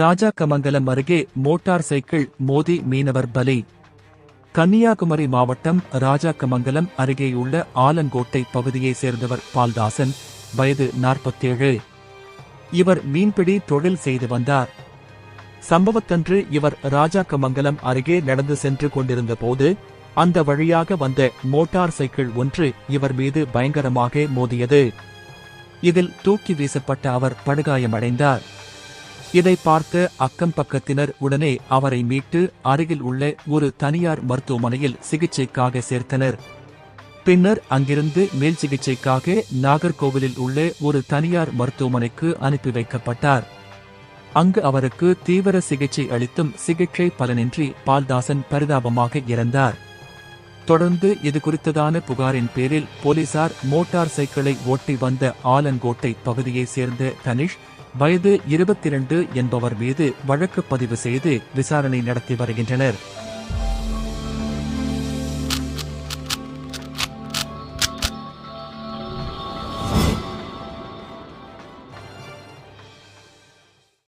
ராஜாக்கமங்கலம் அருகே motor cycle மோதி மீனவர் பலி. கன்னியாகுமரி மாவட்டம் ராஜாக்கமங்கலம் அருகேயுள்ள ஆலங்கோட்டை பகுதியைச் சேர்ந்தவர் பால்தாசன் வயது நாற்பத்தேழு. இவர் மீன்பிடி தொழில் செய்து வந்தார். சம்பவத்தன்று இவர் ராஜாக்கமங்கலம் அருகே நடந்து சென்று கொண்டிருந்த போது அந்த வழியாக வந்த மோட்டார் சைக்கிள் ஒன்று இவர் மீது பயங்கரமாக மோதியது. இதில் தூக்கி வீசப்பட்ட அவர் படுகாயமடைந்தார். இதை பார்த்த அக்கம் பக்கத்தினர் உடனே அவரை மீட்டு அருகில் உள்ள ஒரு தனியார் மருத்துவமனையில் சிகிச்சைக்காக சேர்த்தனர். பின்னர் அங்கிருந்து மேல் சிகிச்சைக்காக நாகர்கோவிலில் உள்ள ஒரு தனியார் மருத்துவமனைக்கு அனுப்பி வைக்கப்பட்டார். அங்கு அவருக்கு தீவிர சிகிச்சை அளித்தும் சிகிச்சை பலனின்றி பால்தாசன் பரிதாபமாக இறந்தார். தொடர்ந்து இது குறித்ததான புகாரின் பேரில் போலீசார் மோட்டார் சைக்கிளை ஓட்டி வந்த ஆலங்கோட்டை பகுதியைச் சேர்ந்த தனிஷ் வயது இருபத்தி இரண்டு என்பவர் மீது வழக்கு பதிவு செய்து விசாரணை நடத்தி வருகின்றனர்.